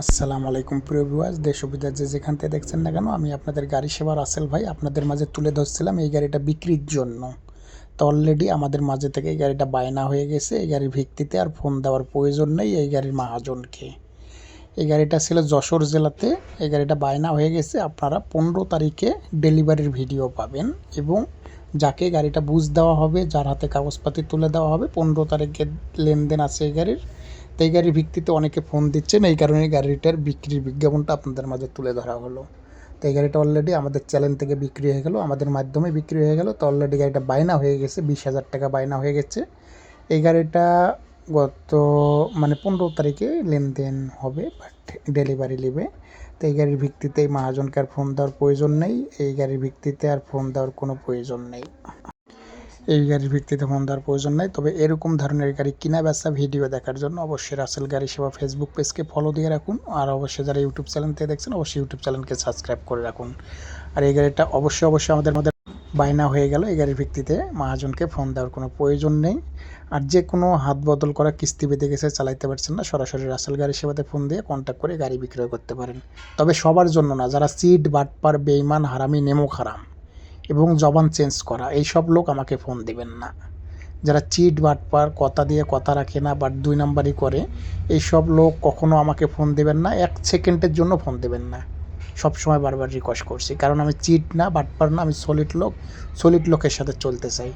আসসালামু আলাইকুম প্রিয় ভিউয়ার্স দেশ বিদেশ যে যেখান থেকে দেখছেন না কেন, আমি আপনাদের গাড়ি সেবা রাসেল ভাই, আপনাদের মাঝে তুলে ধরছিলাম এই গাড়িটা বিক্রির জন্য। তো অলরেডি আমাদের মাঝে থেকে এই গাড়িটা বায়না হয়ে গেছে, এই গাড়ির ভিত্তিতে আর ফোন দেওয়ার প্রয়োজন নেই এই গাড়ির মহাজনকে। এই গাড়িটা ছিল যশোর জেলাতে, এই গাড়িটা বায়না হয়ে গেছে, আপনারা পনেরো তারিখে ডেলিভারির ভিডিও পাবেন এবং যাকে গাড়িটা বুঝ দেওয়া হবে, যার হাতে কাগজপাতি তুলে দেওয়া হবে, পনেরো তারিখে লেনদেন আছে এই গাড়ির এই গাড়ির ভিত্তিতে অনেকে ফোন দিচ্ছেন, এই কারণে গাড়িটার বিক্রির বিজ্ঞাপনটা আপনাদের মাঝে তুলে ধরা হলো। তো এই গাড়িটা অলরেডি আমাদের চ্যানেল থেকে বিক্রি হয়ে গেল, আমাদের মাধ্যমে বিক্রি হয়ে গেল। তো অলরেডি গাড়িটা বায়না হয়ে গেছে, বিশ হাজার টাকা বায়না হয়ে গেছে। এই গাড়িটা গত মানে পনেরো তারিখে লেনদেন হবে বাট ডেলিভারি নেবে। তো এই গাড়ির ভিত্তিতে মহাজনকে আর ফোন দেওয়ার প্রয়োজন নেই, এই গাড়ির ভিত্তিতে আর ফোন দেওয়ার কোনো প্রয়োজন নেই। এই গাড়ির ভিত্তিতে ফোন দেওয়ার প্রয়োজন নেই। তবে এরকম ধরনের গাড়ি কিনা বেচা, ভিডিও দেখার জন্য অবশ্যই রাসেল গাড়ি সেবা ফেসবুক পেজকে ফলো দিয়ে রাখুন। আর অবশ্যই যারা ইউটিউব চ্যানেল থেকে দেখছেন, অবশ্যই ইউটিউব চ্যানেলকে সাবস্ক্রাইব করে রাখুন। আর এই গাড়িটা অবশ্যই অবশ্যই আমাদের মধ্যে বায়না হয়ে গেল। এই গাড়ির ভিত্তিতে মহাজনকে ফোন দেওয়ার কোনো প্রয়োজন নেই। আর যে কোনো হাত বদল করা কিস্তি বেঁধে গেছে, চালাইতে পারছেন না, সরাসরি রাসেল গাড়ি সেবাতে ফোন দিয়ে কন্ট্যাক্ট করে গাড়ি বিক্রয় করতে পারেন। তবে সবার জন্য না, যারা সিট বাটপার, বেইমান, হারামি, নেমো খারাম এবং জবান চেঞ্জ করা। এই সব লোক আমাকে ফোন দেবেন না। যারা চিট, বাটপার, কথা দিয়ে কথা রাখে না, বাট দুই নাম্বারই করে, এই সব লোক কখনো আমাকে ফোন দেবেন না। এক সেকেন্ডের জন্য ফোন দেবেন না। সব সময় বারবার রিকোয়েস্ট করছি। কারণ আমি চিট না বাটপার না, আমি সলিড লোক সলিড লোকের সাথে চলতে চাই।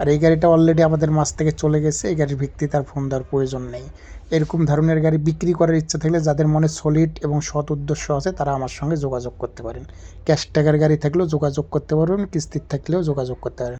আর এই গাড়িটা অলরেডি আমাদের মাছ থেকে চলে গেছে, এই গাড়ির ভিত্তি তার ফোন দেওয়ার প্রয়োজন নেই। এরকম ধরনের গাড়ি বিক্রি করার ইচ্ছা থাকলে যাদের মনে সলিড এবং সৎ উদ্দেশ্য আছে, তারা আমার সঙ্গে যোগাযোগ করতে পারেন। ক্যাশ টাকার গাড়ি থাকলেও যোগাযোগ করতে পারবেন, কিস্তির থাকলেও যোগাযোগ করতে পারেন।